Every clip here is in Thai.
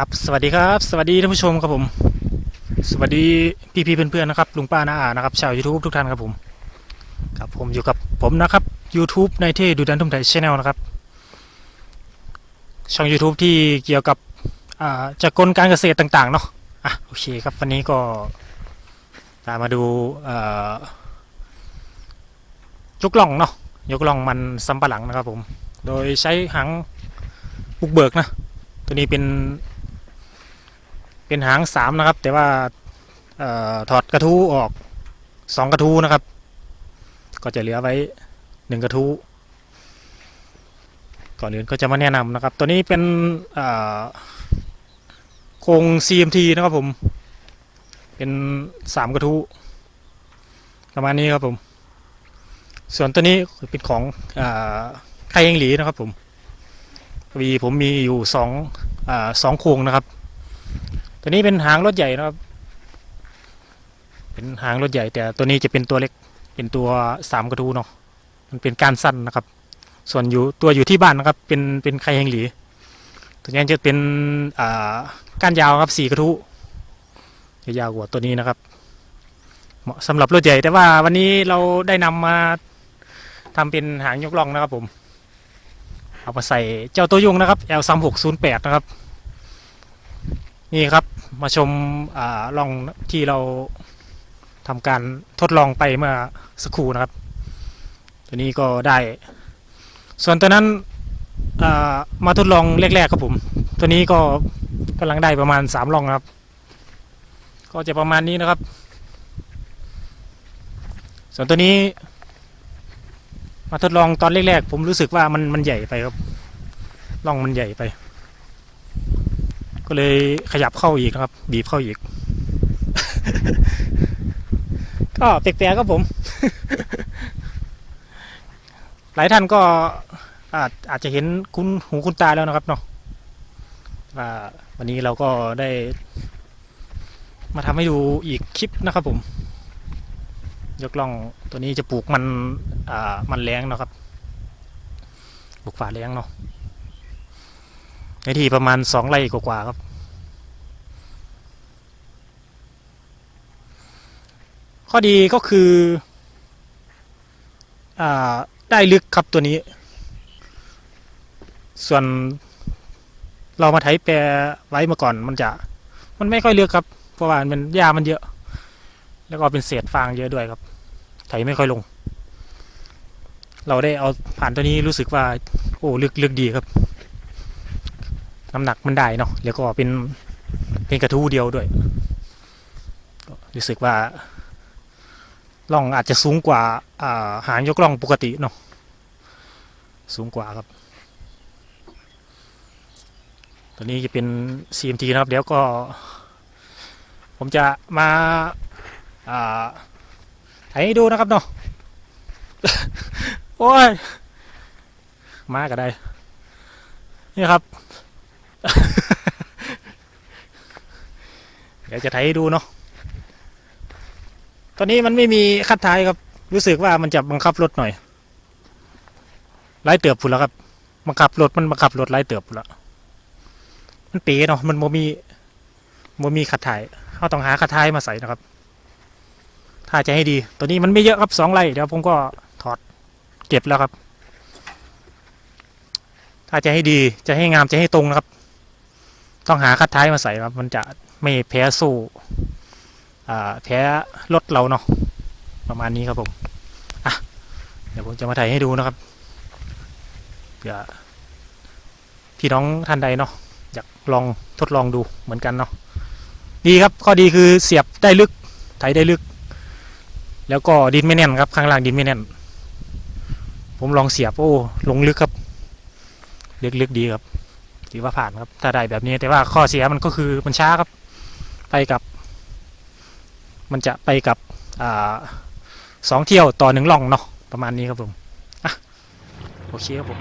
ครับสวัสดีครับ สวัสดีท่านผู้ชมครับผม สวัสดีพี่พี่ๆเพื่อนๆนะครับลุงป้าน้าอานะครับชาว YouTube ทุกท่านครับผมครับผมอยู่กับผมนะครับ YouTube ในเท่ดูดันทุ่มไทยชแนลนะครับช่อง YouTube ที่เกี่ยวกับจากกลการเกษตรต่าง ๆ เนาะอะโอเคครับวันนี้ก็ตามมาดูยกล่องเนาะยกล่องมันสำปะหลังนะครับผม โดยใช้หางบุกเบิกนะ ตัวนี้เป็น เป็นหางสามนะครับ แต่ว่าออถอดกระทู้ออกสองกระทู้นะครับ ก็จะเหลือไว้หนึ่งกระทู้ก่อนอื่นก็จะมาแนะนำนะครับ ตัวนี้เป็นโครง CMT นะครับผม เป็นสามกระทู้ประมาณนี้ครับผม ส่วนตัวนี้เป็นของเอ่อไคเองหลีนะครับผมวีผมมีอยู่สองอสองโครงนะครับ ตัวนี้เป็นหางรถใหญ่นะครับ เป็นหางรถใหญ่ แต่ตัวนี้จะเป็นตัวเล็ก เป็นตัวสามกระทูเนาะ มันเป็นการสั้นนะครับ ส่วนอยู่ตัวอยู่ที่บ้านนะครับ เป็นเป็นไคเฮงหลี ตัวนี้จะเป็นอ่าก้านยาวครับสี่กระทูจะยาวกว่าตัวนี้นะครับ เหมาะสำหรับรถใหญ่ แต่ว่าวันนี้เราได้นำมาทำเป็นหางยกล่องนะครับผม เอามาใส่เจ้าตัวยุงนะครับ L3608 นะครับ นี่ครับ มาชมอ่าลองที่เราทำการทดลองไปเมื่อสักครู่นะครับ ตัวนี้ก็ได้ ส่วนตัวนั้นอ่ามาทดลองแรกๆครับผม ตัวนี้ก็กำลังได้ประมาณสามล่องครับ ก็จะประมาณนี้นะครับ ส่วนตัวนี้ มาทดลองตอนแรกๆผมรู้สึกว่ามันมันใหญ่ไปครับล่องมันใหญ่ไป ก็เลยขยับเข้าอีกนะครับ บีบเข้าอีก ก็แปลกๆครับผม หลายท่านก็อาจอาจจะเห็นคุณหูคุณตาแล้วนะครับเนาะว่าวันนี้เราก็ได้ มาทำให้ดูอีกคลิปนะครับผม ยกล่องตัวนี้จะปลูกมันอ่ามันแรงเนาะครับปลูกฝาแรงเนาะ ในที่ประมาณสองไร่กว่าๆครับข้อดีก็คืออ่าได้ลึกครับตัวนี้ ส่วนเรามาไถแปรไว้มื่อก่อนมันจะ มันไม่ค่อยลึกครับ เพราะว่ามันหญ้ามันเยอะ แล้วก็เป็นเศษฟางเยอะด้วยครับ ไถไม่ค่อยลง เราได้เอาผ่านตัวนี้รู้สึกว่า โอ้ลึกลึกดีครับ น้ำหนักมันได้เนาะแล้วก็เป็นเป็นกระทู้เดียวด้วยรู้สึกว่าล่องอาจจะสูงกว่าอาหางยกล่องปกติเนาะสูงกว่าครับตัวนี้จะเป็น CMT นะครับ เดี๋ยวก็ ผมจะมาอ่าให้ดูนะครับเนาะโอ้ย มาก็ได้ นี่ครับ เดี๋ยวจะไถให้ดูเนาะ ตอนนี้มันไม่มีคัดท้ายครับ รู้สึกว่ามันจะบังคับรถหน่อยไล่เติบพุ่นแล้วครับ บังคับรถมันบังคับรถไล่เติบพุ่นแล้วมันเป๋เนาะ มันโมมีโมมีคัดท้ายเขาต้องหาคัดท้ายมาใส่นะครับ ถ้าจะให้ดี ตัวนี้มันไม่เยอะครับสองไร่เดี๋ยวผมก็ถอดเก็บแล้วครับ ถ้าจะให้ดี จะให้งาม จะให้ตรงนะครับ ต้องหาคัดท้ายมาใส่ครับมันจะไม่แพ้สู้อ่าแพ้รถเราเนาะประมาณนี้ครับผมอะเดี๋ยวผมจะมาถ่ายให้ดูนะครับเผื่อพี่น้องท่านใดเนาะอยากลองทดลองดูเหมือนกันเนาะดีครับข้อดีคือเสียบได้ลึกไถได้ลึก แล้วก็ดินไม่แน่นครับข้างล่างดินไม่แน่น ผมลองเสียบโอ้ลงลึกครับลึกๆดีครับ ถือว่าผ่านครับ ถ้าได้แบบนี้แต่ว่าข้อเสียมันก็คือมันช้าครับ ไปกับ มันจะไปกับอ่าสองเที่ยวต่อหนึ่งล่องเนาะประมาณนี้ครับผมอะโอเคครับผม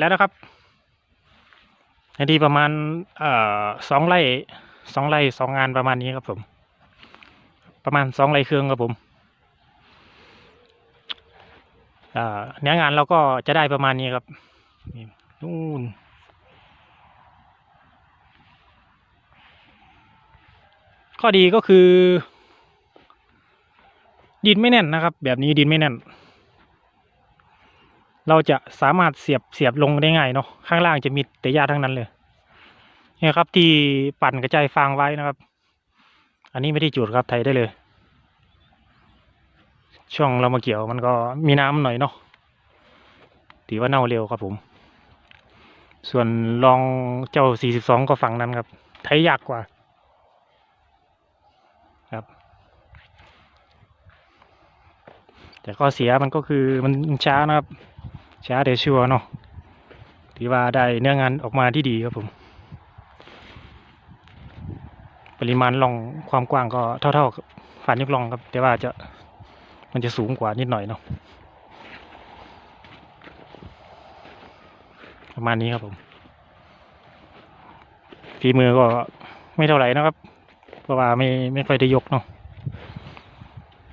แล้วนะครับนาทีประมาณเอ่อสองไร่สองไร่สองงานประมาณนี้ครับผม ประมาณสองไร่เครื่องครับผมเนื้องานเราก็จะได้ประมาณนี้ครับนู่นข้อดีก็คือ ดินไม่แน่นนะครับ แบบนี้ดินไม่แน่น เราจะสามารถเสียบเสียบลงได้ง่ายเนาะข้างล่างจะมีแต่หญ้าทั้งนั้นเลยนี่ครับ ที่ปั่นกระจายฟางไว้นะครับ อันนี้ไม่ได้จุดครับไทยได้เลย ช่วงเรามาเกี่ยวมันก็มีน้ำหน่อยเนาะถือว่าเน่าเร็วครับผม ส่วนลองเจ้า 42 ก็ฝั่งนั้นครับไทยยากกว่าครับ แต่ข้อเสียมันก็คือมันช้านะครับ ช้าแต่ชัวร์เนาะถือว่าได้เนื้องานออกมาที่ดีครับผม ปริมาณลองความกว้างก็เท่าๆกับฝันยกลองครับ แต่ว่าจะมันจะสูงกว่านิดหน่อยเนาะประมาณนี้ครับผมฝีมือก็ไม่เท่าไหร่นะครับ เพราะว่าไม่ไม่ค่อยได้ยกเนาะ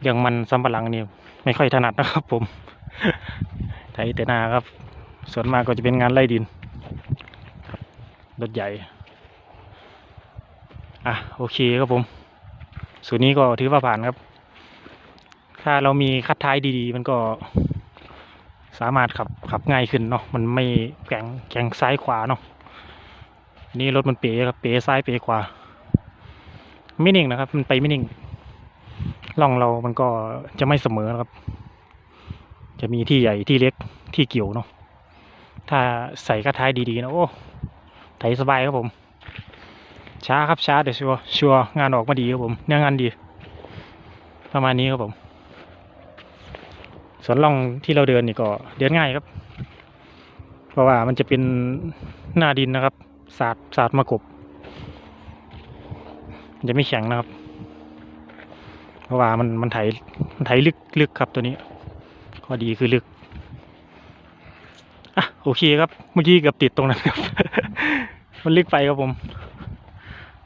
อย่างมันสำปะหลังนี่ไม่ค่อยถนัดนะครับผม ไถแต่นาครับ ส่วนมากก็จะเป็นงานไล่ดินรถใหญ่ อะโอเคครับผมส่วนนี้ก็ถือว่าผ่านครับ ถ้าเรามีคัดท้ายดีๆ มันก็สามารถขับขับง่ายขึ้นเนาะ มันไม่แข่งแข่งซ้ายขวาเนาะอันนี่รถมันเป๋ครับเป๋ซ้ายเป๋ขวา ไม่นิ่งนะครับ มันไปไม่นิ่งล่องเรามันก็จะไม่เสมอครับ จะมีที่ใหญ่ที่เล็กที่เกี่ยวเนาะถ้าใส่คัดท้ายดีๆนะโอ้ไถสบายครับผม ช้าครับช้าแต่ชัวชัวงานออกมาดีครับผมเนื้องานดี ประมาณนี้ครับผมส่วนล่องที่เราเดินนี่ก็เดินง่ายครับ เพราะว่ามันจะเป็นหน้าดินนะครับสาดสาดมากบมจะไม่แข็งนะครับ เพราะว่ามันมันไถมันไถลึกลึกครับตัวนี้ ข้อดีคือลึกอะโอเคครับ เมื่อกี้เกือบติดตรงนั้นครับมันลึกไปครับผม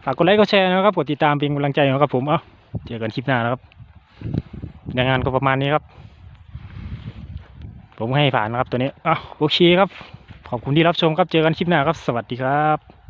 ฝากกดไลค์กดแชร์นะครับกดติดตามเป็นกำลังใจนะครับผมเอ้าเจอกันคลิปหน้านะครับงานก็ประมาณนี้ครับ ผมให้ผ่านนะครับตัวนี้อะโอเคครับ ขอบคุณที่รับชมครับเจอกันคลิปหน้าครับ สวัสดีครับ